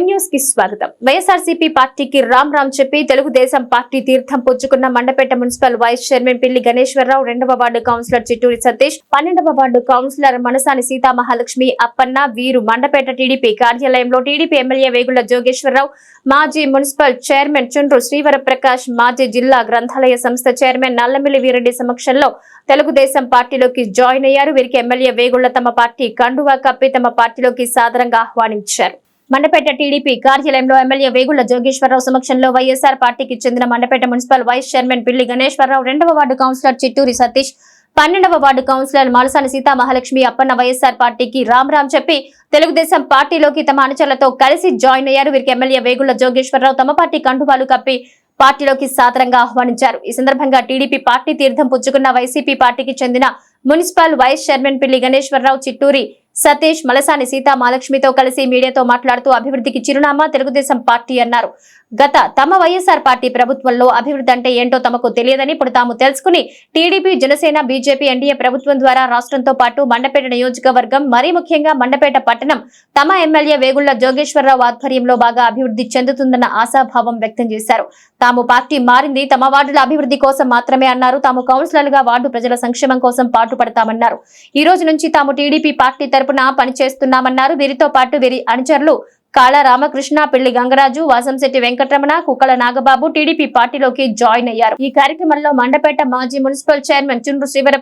న్యూస్కి స్వాగతం. వైఎస్ఆర్సీపీ పార్టీకి రామ్ రామ్ చెప్పి తెలుగుదేశం పార్టీ తీర్థం పుచ్చుకున్న మండపేట మున్సిపల్ వైస్ చైర్మన్ పిల్లి గణేశ్వరరావు రెండవ వార్డు కౌన్సిలర్ చిట్టూరి సతీష్ పన్నెండవ వార్డు కౌన్సిలర్ మనసాని సీతామహాలక్ష్మి అప్పన్న వీరు మండపేట టీడీపీ కార్యాలయంలో టీడీపీ ఎమ్మెల్యే వేగుల జోగేశ్వరరావు మాజీ మున్సిపల్ చైర్మన్ చుండ్రు శ్రీవరప్రకాష్ మాజీ జిల్లా గ్రంథాలయ సంస్థ చైర్మన్ నల్లమిల్లి వీరెడ్డి సమక్షంలో తెలుగుదేశం పార్టీలోకి జాయిన్ అయ్యారు. వీరికి ఎమ్మెల్యే వేగుళ్ళ తమ పార్టీ కండువా కప్పి తమ పార్టీలోకి సాదరంగా ఆహ్వానించారు. మండపేట టీడీపీ కార్యాలయంలో ఎమ్మెల్యే వేగుళ్ళ జోగేశ్వరరావు సమక్షంలో వైఎస్ఆర్ పార్టీకి చెందిన మండపేట మున్సిపల్ వైస్ చైర్మన్ పిల్లి గణేశ్వరరావు రెండవ వార్డు కౌన్సిలర్ చిట్టూరి సతీష్ పన్నెండవ ward councillor Malasani Seethamahalakshmi Appanna YSR పార్టీకి రామ్ రామ్ చెప్పి తెలుగుదేశం పార్టీలోకి తమ అనుచరులతో కలిసి జాయిన్ అయ్యారు. వీరికి ఎమ్మెల్యే వేగుళ్ళ జోగేశ్వరరావు తమ పార్టీ కండువాలు కప్పి పార్టీలోకి సాదరంగా ఆహ్వానించారు. ఈ సందర్భంగా టీడీపీ పార్టీ తీర్థం పుచ్చుకున్న వైసీపీ పార్టీకి చెందిన మున్సిపల్ వైస్ చైర్మన్ పిల్లి గణేశ్వరరావు చిట్టూరి సతీష్ మలసాని సీతా మహాలక్ష్మితో కలిసి మీడియాతో మాట్లాడుతూ అభివృద్ధికి చిరునామా తెలుగుదేశం పార్టీ అన్నారు. గత తమ వైఎస్ఆర్ పార్టీ ప్రభుత్వంలో అభివృద్ధి అంటే ఏంటో తమకు తెలియదని ఇప్పుడు తాము తెలుసుకుని టీడీపీ జనసేన బీజేపీ ఎన్డీఏ ప్రభుత్వం ద్వారా రాష్ట్రంతో పాటు మండపేట నియోజకవర్గం మరీ ముఖ్యంగా మండపేట పట్టణం తమ ఎమ్మెల్యే వేగుళ్ళ జోగేశ్వరరావు ఆధ్వర్యంలో బాగా అభివృద్ధి చెందుతుందన్న ఆశాభావం వ్యక్తం చేశారు. తాము పార్టీ మారింది తమ వార్డుల అభివృద్ధి కోసం మాత్రమే అన్నారు. తాము కౌన్సిలర్లుగా వార్డు ప్రజల సంక్షేమం కోసం పాటుపడతామన్నారు. ఈ రోజు నుంచి తాము టీడీపీ పార్టీ తరపున పనిచేస్తున్నామన్నారు వీరితో పాటు వీరి అనుచరులు కాళ రామకృష్ణ పిల్లి గంగరాజు వాసంశెట్టి వెంకటరమణ కుక్కల నాగబాబు టీడీపీ పార్టీలోకి జాయిన్ అయ్యారు. ఈ కార్యక్రమంలో మండపేట మాజీ మున్సిపల్ చైర్మన్ చుండ్రు శ్రీవర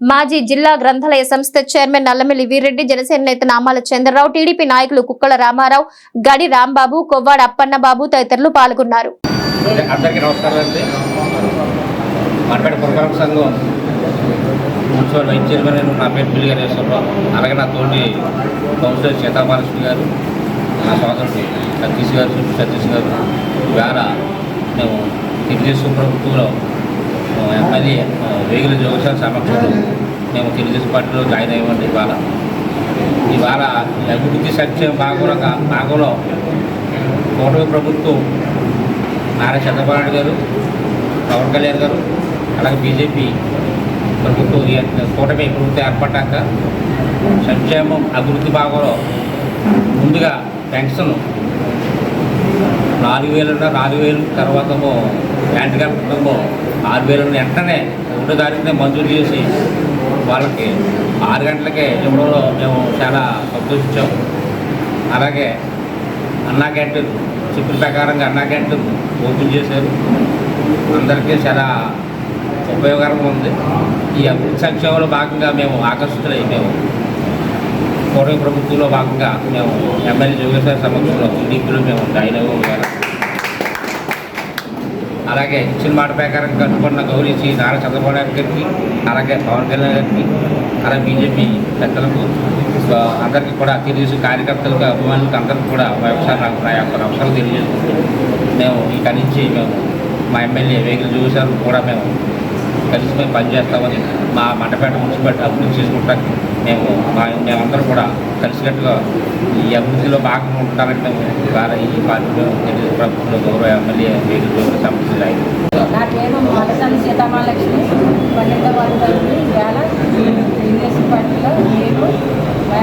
మాజీ జిల్లా గ్రంథాలయ సంస్థ చైర్మన్ నల్లమిల్లి వీరెడ్డి జనసేన నేత నామాల చంద్రరావు టీడీపీ నాయకులు కుక్కల రామారావు గడి రాంబాబు కొవ్వాడ అప్పన్నబాబు తదితరులు పాల్గొన్నారు. మున్సిపల్ వైస్ చైర్మన్ నా పేరు పిల్లి గణేశ్వరరావు అలాగే నా తోటి కౌన్సిలర్ సీతామహాలక్ష్మి గారు నా సోదరుడు సతీష్ గారు సతీష్ గారు ఇవాళ మేము తెలుగుదేశం ప్రభుత్వంలో ఎమ్మెల్యే వేగుల జోగశాల సమక్షంలో మేము తెలుగుదేశం పార్టీలో జాయిన్ అయ్యామండి ఇవాళ. ఇవాళ అభివృద్ధి సంక్షేమ భాగంలో భాగంలో కూటమి ప్రభుత్వం నారా చంద్రబాబు నాయుడు గారు పవన్ కళ్యాణ్ గారు అలాగే బీజేపీ ప్రభుత్వం ఈ కూటమి ప్రభుత్వం ఏర్పడ్డాక సంక్షేమం అభివృద్ధి భాగంలో ముందుగా పెన్షన్ నాలుగు వేలు నాలుగు వేలు తర్వాత యాంటీ కుటుంబం ఆరు వేలు వెంటనే ఒకటో తారీఖునే మంజూరు చేసి వాళ్ళకి ఆరు గంటలకే ఇవ్వడంలో మేము చాలా సంతోషించాం. అలాగే అన్నా క్యాంటీన్ చెప్పిన ప్రకారంగా అన్నా క్యాంటీన్ ఓపెన్ చేశారు. అందరికీ చాలా ఉపయోగకరంగా ఉంది. ఈ అభివృద్ధి సంక్షేమంలో భాగంగా మేము ఆకర్షితులై మేము పూర్వ ప్రభుత్వంలో భాగంగా మేము ఎమ్మెల్యే జోగేశ్వర సమక్షంలో టీడీపీలో మేము జాయిన్ అవ్వాలి అలాగే ఇచ్చిన మాట ప్రకారం కట్టుకున్న గౌరవించి నారా చంద్రబాబు నాయుడు గారికి అలాగే పవన్ కళ్యాణ్ గారికి అలాగే బీజేపీ పెద్దలకు అందరికీ కూడా తెలుగుదేశం కార్యకర్తలకు అభిమానులకు అందరికీ కూడా వ్యవసాయ నా యొక్క నమస్కారం తెలియజేసుకుంటూ మేము ఇక్కడి నుంచి మేము మా ఎమ్మెల్యే వేగులు చూసారు కూడా మేము కలిసి మేము పనిచేస్తామని మా మండపేట మున్సిపాలిటీ అభివృద్ధి చేసుకుంటానికి మేము మా మేమందరూ కూడా కలిసినట్టుగా ఈ అభివృద్ధిలో భాగంగా ఉంటారని మేము ద్వారా ఈ పార్టీలో ప్రభుత్వంలో గౌరవ ఎమ్మెల్యే వేగులు సమస్యలు అయింది నా పేరు మలసాని సీతామహాలక్ష్మి. పన్నెండవ వార్డు ఇవాళ తెలుగుదేశం పార్టీలో నేను మా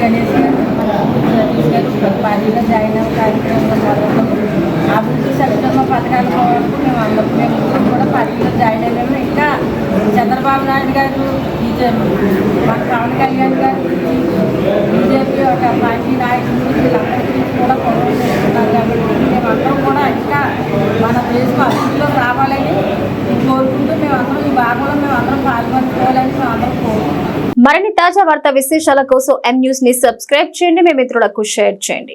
గణేష్ గారు మన తమ్ముడు సతీష్ గారు పార్టీలో జాయిన్ అవ్వ కార్యక్రమంలో పాల్గొన్నాము అభివృద్ధి సంక్షేమ పథకాల వరకు మేము అందరం మేము ముగ్గురు కూడా పార్టీలో జాయిన్ అయ్యాము ఇంకా చంద్రబాబు నాయుడు గారు బీజేపీ మన పవన్ కళ్యాణ్ గారు బీజేపీ ఒక మంచి నాయకులు వీళ్ళందరికీ కూడా గౌరవం చేస్తున్నారు కాబట్టి మేమందరం కూడా ఇంకా మన దేశం అభివృద్ధిలో రావాలని కోరుకుంటూ మేమందరం ఈ భాగంలో మేమందరం పాల్గొనుకోవాలని మేమందరం కోరుకుంటున్నాం. మరిన్ని తాజా వార్త విశేషాల కోసం ఎం న్యూస్ని సబ్స్క్రైబ్ చేయండి. మీ మిత్రులకు షేర్ చేయండి.